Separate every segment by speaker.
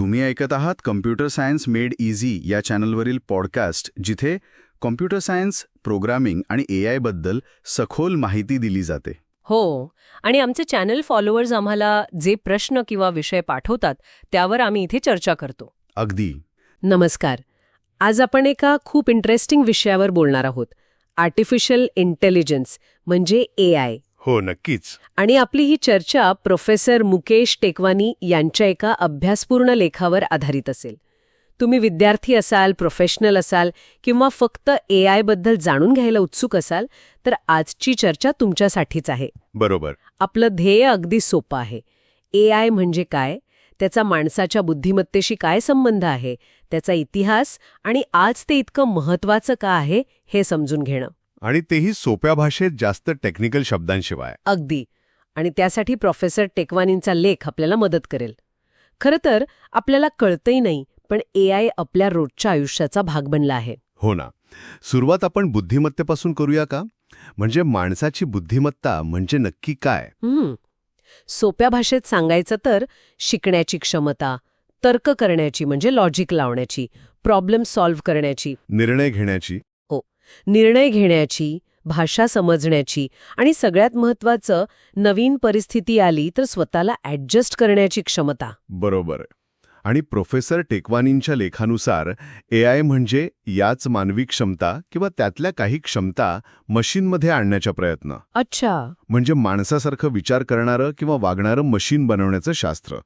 Speaker 1: तुम्ही ऐकत आहात कम्प्युटर सायन्स मेड इझी या चॅनलवरील पॉडकास्ट जिथे कॉम्प्युटर सायन्स प्रोग्रामिंग आणि ए आयबद्दल सखोल माहिती दिली जाते.
Speaker 2: हो आणि आमचे चॅनल फॉलोअर्स आम्हाला जे प्रश्न किंवा विषय पाठवतात त्यावर आम्ही इथे चर्चा करतो.
Speaker 1: अगदी.
Speaker 2: नमस्कार. आज आपण एका खूप इंटरेस्टिंग विषयावर बोलणार आहोत. आर्टिफिशियल इंटेलिजन्स म्हणजे ए आय
Speaker 3: हो नक्कीच.
Speaker 2: आणि आपली ही चर्चा प्रोफेसर मुकेश टेकवानी यांच्या एका अभ्यासपूर्ण लेखावर आधारित असेल. तुम्ही विद्यार्थी असाल प्रोफेशनल असाल किंवा फक्त ए आयबद्दल जाणून घ्यायला उत्सुक असाल तर आजची चर्चा तुमच्यासाठीच आहे.
Speaker 3: बरोबर.
Speaker 2: आपलं ध्येय अगदी सोपं आहे. ए आय म्हणजे काय? त्याचा माणसाच्या बुद्धिमत्तेशी काय संबंध आहे? त्याचा इतिहास आणि आज ते इतकं महत्वाचं का आहे हे समजून घेणं.
Speaker 3: आणि तेही सोप्या भाषेत जास्त टेक्निकल शब्दांशिवाय.
Speaker 2: अगदी. आणि त्यासाठी प्रोफेसर टेकवानींचा लेख आपल्याला मदत करेल. खरं तर आपल्याला कळतही नाही पण ए आय आपल्या रोजच्या आयुष्याचा भाग बनला आहे.
Speaker 3: हो ना. सुरुवात आपण बुद्धिमत्तेपासून करूया का? म्हणजे माणसाची बुद्धिमत्ता म्हणजे नक्की काय?
Speaker 2: हं. सोप्या भाषेत सांगायचं तर शिकण्याची क्षमता तर्क करण्याची म्हणजे लॉजिक लावण्याची प्रॉब्लेम सॉल्व्ह करण्याची.
Speaker 3: निर्णय घेण्याची.
Speaker 2: निर्णय घेण्याची भाषा समजण्याची आणि सगळ्यात महत्वाचं नवीन परिस्थिती आली तर स्वतःला ॲडजस्ट करण्याची क्षमता.
Speaker 3: बरोबर. आणि प्रोफेसर टेकवानींच्या लेखानुसार ए आय म्हणजे याच मानवी क्षमता किंवा त्यातल्या काही क्षमता मशीनमध्ये आणण्याचा प्रयत्न.
Speaker 2: अच्छा.
Speaker 3: म्हणजे माणसासारखं विचार करणारं किंवा वागणारं मशीन बनवण्याचं शास्त्र.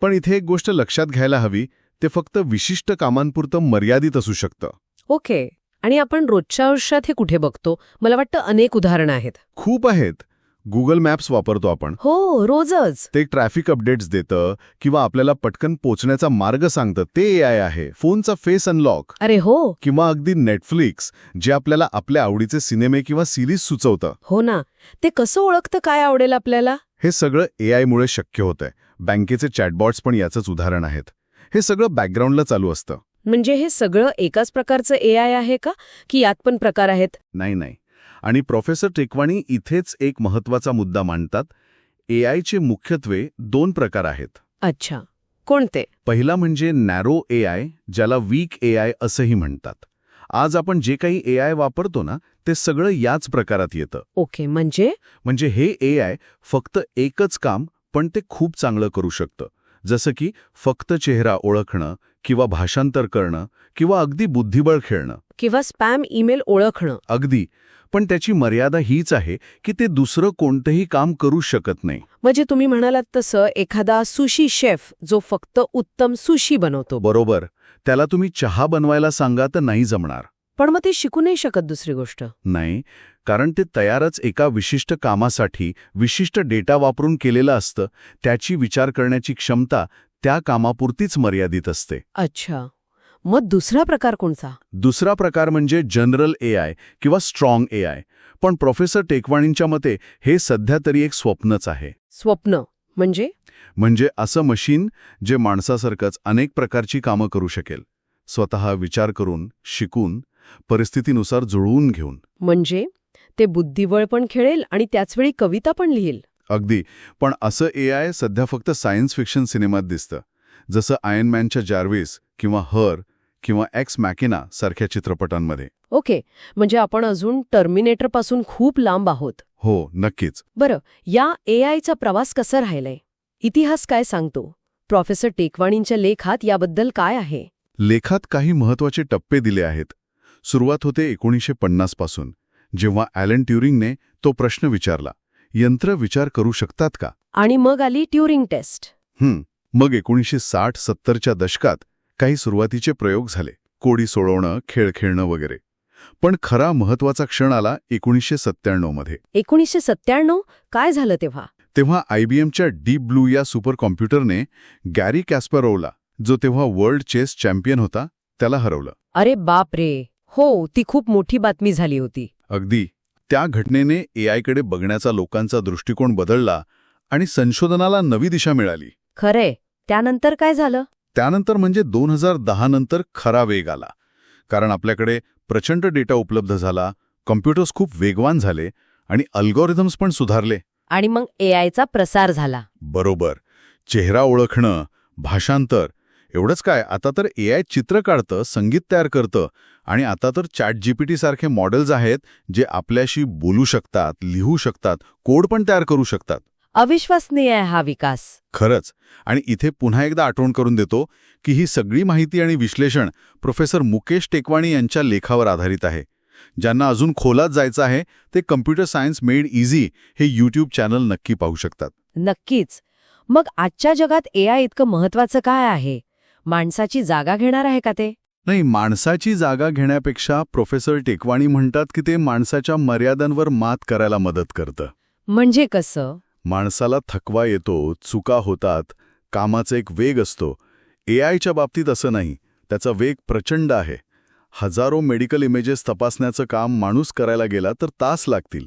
Speaker 3: पण इथे एक गोष्ट लक्षात घ्यायला हवी ते फक्त विशिष्ट कामांपुरतं मर्यादित असू शकतं.
Speaker 2: ओके. आणि आपण रोजच्या आयुष्यात हे कुठे बघतो? मला वाटतं अनेक उदाहरणं आहेत.
Speaker 3: खूप आहेत. गुगल मॅप्स वापरतो आपण.
Speaker 2: हो रोजच.
Speaker 3: ते ट्रॅफिक अपडेट्स देतं किंवा आपल्याला पटकन पोचण्याचा मार्ग सांगतं. ते ए आय आहे. फोनचा फेस अनलॉक.
Speaker 2: अरे हो.
Speaker 3: किंवा अगदी नेटफ्लिक्स जे आपल्याला आपल्या आवडीचे सिनेमे किंवा सिरीज सुचवतं.
Speaker 2: हो ना. ते कसं ओळखतं? काय आवडेल आपल्याला?
Speaker 3: हे सगळं ए आयमुळे शक्य होतंय. बँकेचे चॅटबॉट्स पण याचंच उदाहरण आहेत. हे सगळं बॅकग्राऊंडला चालू असतं.
Speaker 2: म्हणजे हे सगळं एकाच प्रकारचं ए आय आहे का? की यात पण प्रकार आहेत?
Speaker 3: नाही नाही. आणि प्रोफेसर टेकवाणी इथेच एक महत्त्वाचा मुद्दा मांडतात. ए आयचे मुख्यत्वे दोन प्रकार आहेत.
Speaker 2: अच्छा. कोणते?
Speaker 3: पहिला म्हणजे नॅरो ए आय ज्याला वीक ए आय असंही म्हणतात. आज आपण जे काही ए आय वापरतो ना ते सगळं याच प्रकारात येतं.
Speaker 2: ओके म्हणजे?
Speaker 3: म्हणजे हे ए आय फक्त एकच काम पण ते खूप चांगलं करू शकतं. जसं की फक्त चेहरा ओळखणं किंवा भाषांतर करणं किंवा अगदी बुद्धिबळ खेळणं.
Speaker 2: किंवा स्पॅम ईमेल ओळखणं.
Speaker 3: अगदी. पण त्याची मर्यादा हीच आहे की ते दुसरं कोणतंही काम करू शकत नाही.
Speaker 2: म्हणजे तुम्ही म्हणालात तसं एखादा सुशी शेफ जो फक्त उत्तम सुशी बनवतो.
Speaker 3: बरोबर. त्याला तुम्ही चहा बनवायला सांगा तर नाही जमणार.
Speaker 2: पण मग ते शिकू नाही शकत दुसरी गोष्ट.
Speaker 3: नाही कारण ते तयारच एका विशिष्ट कामासाठी विशिष्ट डेटा वापरून केलेलं असतं त्याची विचार करण्याची क्षमता त्या कामापुरतीच मर्यादित असते.
Speaker 2: अच्छा. मग दुसरा प्रकार कोणता?
Speaker 3: दुसरा प्रकार म्हणजे जनरल ए आय किंवा स्ट्रॉंग ए आय. पण प्रोफेसर टेकवाणींच्या मते हे सध्या तरी एक स्वप्नच आहे.
Speaker 2: स्वप्न. म्हणजे?
Speaker 3: म्हणजे असं मशीन जे माणसासारखंच अनेक प्रकारची कामं करू शकेल. स्वतः विचार करून शिकून परिस्थितीनुसार जुळवून घेऊन.
Speaker 2: म्हणजे? ते बुद्धिबळ पण खेळेल आणि त्याचवेळी कविता पण लिहिल.
Speaker 3: अगदी. पण असं ए आय सध्या फक्त सायन्स फिक्शन सिनेमात दिसतं. जसं आयनमॅनच्या जार्विस किंवा हर किंवा एक्स मॅकिना सारख्या चित्रपटांमध्ये.
Speaker 2: ओके. म्हणजे आपण अजून टर्मिनेटरपासून खूप लांब आहोत.
Speaker 3: हो नक्कीच.
Speaker 2: बरं या ए आयचा प्रवास कसा राहिलाय? इतिहास काय सांगतो? प्रोफेसर टेकवाणींच्या लेखात याबद्दल काय आहे?
Speaker 3: लेखात काही महत्त्वाचे टप्पे दिले आहेत. सुरुवात होते एकोणीसशे पन्नासपासून. जेव्हा ॲलन ट्युरिंगने तो प्रश्न विचारला यंत्र विचार करू शकतात का?
Speaker 2: आणि मग आली ट्युरिंग टेस्ट.
Speaker 3: हं मग एकोणीसशे साठ सत्तरच्या दशकात काही सुरुवातीचे प्रयोग झाले कोडी सोडवणं खेळ खेळणं वगैरे. पण खरा महत्त्वाचा क्षण आला एकोणीसशे सत्त्याण्णवमध्ये
Speaker 2: एकोणीसशे सत्त्याण्णव? काय झालं तेव्हा?
Speaker 3: तेव्हा आयबीएमच्या डीप ब्लू या सुपर कॉम्प्युटरने गॅरी कॅस्परोवला जो तेव्हा वर्ल्ड चेस चॅम्पियन होता त्याला हरवलं.
Speaker 2: अरे बाप रे! हो ती खूप मोठी बातमी झाली होती.
Speaker 3: अगदी. त्या घटनेने एआयकडे बघण्याचा लोकांचा दृष्टिकोन बदलला आणि संशोधनाला नवी दिशा मिळाली.
Speaker 2: खरे त्यानंतर काय झालं?
Speaker 3: त्यानंतर म्हणजे दोन हजार दहा नंतर खरा वेग आला. कारण आपल्याकडे प्रचंड डेटा उपलब्ध झाला कॉम्प्युटर्स खूप वेगवान झाले आणि अल्गोरिथम्स पण सुधारले.
Speaker 2: आणि मग ए आयचा प्रसार झाला.
Speaker 3: बरोबर. चेहरा ओळखणं भाषांतर एवढंच काय आता तर ए आय चित्र काढतं संगीत तयार करतं आणि आता तर चॅट जीपीटी सारखे मॉडेल्स आहेत जे आपल्याशी बोलू शकतात लिहू शकतात कोड पण तयार करू शकतात.
Speaker 2: अविश्वसनीय आहे हा विकास.
Speaker 3: खरंच. आणि इथे पुन्हा एकदा आठवण करून देतो की ही सगळी माहिती आणि विश्लेषण प्रोफेसर मुकेश टेकवाणी यांच्या लेखावर आधारित आहे. ज्यांना अजून खोलात जायचं आहे ते कम्प्युटर सायन्स मेड इझी हे यूट्यूब चॅनल नक्की पाहू शकतात.
Speaker 2: नक्कीच. मग आजच्या जगात एआय इतकं महत्वाचं काय आहे? माणसाची जागा घेणार आहे का ते?
Speaker 3: नाही माणसाची जागा घेण्यापेक्षा प्रोफेसर टेकवाणी म्हणतात की ते माणसाच्या मर्यादांवर मात करायला मदत करतं.
Speaker 2: म्हणजे कसं?
Speaker 3: माणसाला थकवा येतो चुका होतात कामाचा एक वेग असतो. ए आयच्या बाबतीत असं नाही त्याचा वेग प्रचंड आहे. हजारो मेडिकल इमेजेस तपासण्याचं काम माणूस करायला गेला तर तास लागतील.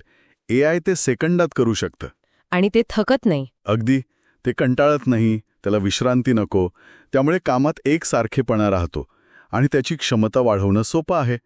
Speaker 3: ए ते सेकंदात करू शकतं.
Speaker 2: आणि ते थकत नाही.
Speaker 3: अगदी ते कंटाळत नाही त्याला विश्रांती नको. त्यामुळे कामात एकसारखेपणा राहतो. आणि त्याची क्षमता वाढवणं सोपं आहे.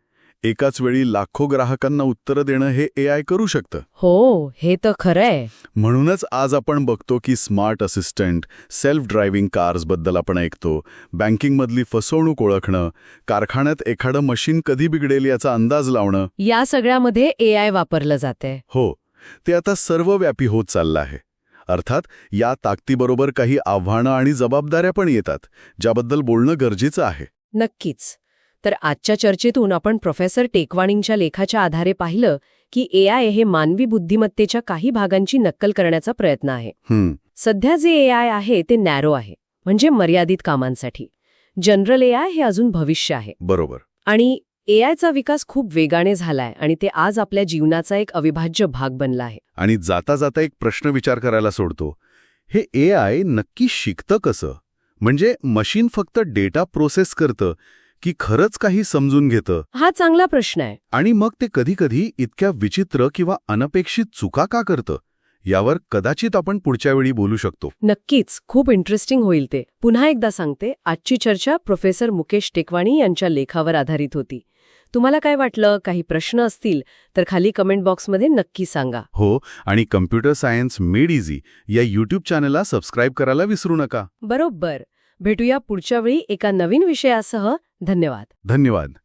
Speaker 3: एकाच वेळी लाखो ग्राहकांना उत्तरं देणं हे ए आय करू शकतं.
Speaker 2: हो हे तर खरंय.
Speaker 3: म्हणूनच आज आपण बघतो की स्मार्ट असिस्टंट सेल्फ ड्रायव्हिंग कार्सबद्दल आपण ऐकतो. बँकिंगमधली फसवणूक ओळखणं कारखान्यात एखादं मशीन कधी बिघडेल याचा अंदाज लावणं.
Speaker 2: या सगळ्यामध्ये एआय वापरलं जाते
Speaker 3: हो ते आता सर्वव्यापी होत चाललं आहे. अर्थात या ताकदीबरोबर काही आव्हानं आणि जबाबदाऱ्या पण येतात ज्याबद्दल बोलणं गरजेचं आहे.
Speaker 2: नक्कीच. तर आजच्या चर्चेतून आपण प्रोफेसर टेकवाणींच्या लेखाच्या आधारे पाहिलं की एआय हे मानवी बुद्धिमत्तेच्या काही भागांची नक्कल करण्याचा प्रयत्न आहे.
Speaker 3: हं,
Speaker 2: सध्या जे एआय आहे ते नॅरो आहे म्हणजे मर्यादित कामांसाठी. जनरल एआय हे अजून भविष्य आहे.
Speaker 3: बरोबर.
Speaker 2: आणि एआयचा विकास खूप वेगाने झालाय आणि ते आज आपल्या जीवनाचा एक अविभाज्य भाग बनला आहे.
Speaker 3: आणि जाता जाता एक प्रश्न विचार करायला सोडतो. हे ए आय नक्की शिकतं कसं? म्हणजे मशीन फक्त डेटा प्रोसेस करतं की खरंच काही समजून घेतं?
Speaker 2: हा चांगला प्रश्न आहे.
Speaker 3: आणि मग ते कधीकधी इतक्या विचित्र किंवा अनपेक्षित चुका का करतं? यावर कदाचित आपण पुढच्या वेळी बोलू शकतो.
Speaker 2: नक्कीच खूप इंटरेस्टिंग होईल ते. पुन्हा एकदा सांगते आजची चर्चा प्रोफेसर मुकेश टेकवाणी यांच्या लेखावर आधारित होती. तुम्हाला काय वाटलं? काही प्रश्न असतील तर खाली कमेंट बॉक्समध्ये नक्की सांगा.
Speaker 3: हो आणि कम्प्युटर सायन्स मेड इझी या यूट्यूब चॅनलला सबस्क्राईब करायला विसरू नका.
Speaker 2: बरोबर. भेटूया पुढच्या वेळी एका नवीन विषयासह. धन्यवाद.
Speaker 3: धन्यवाद.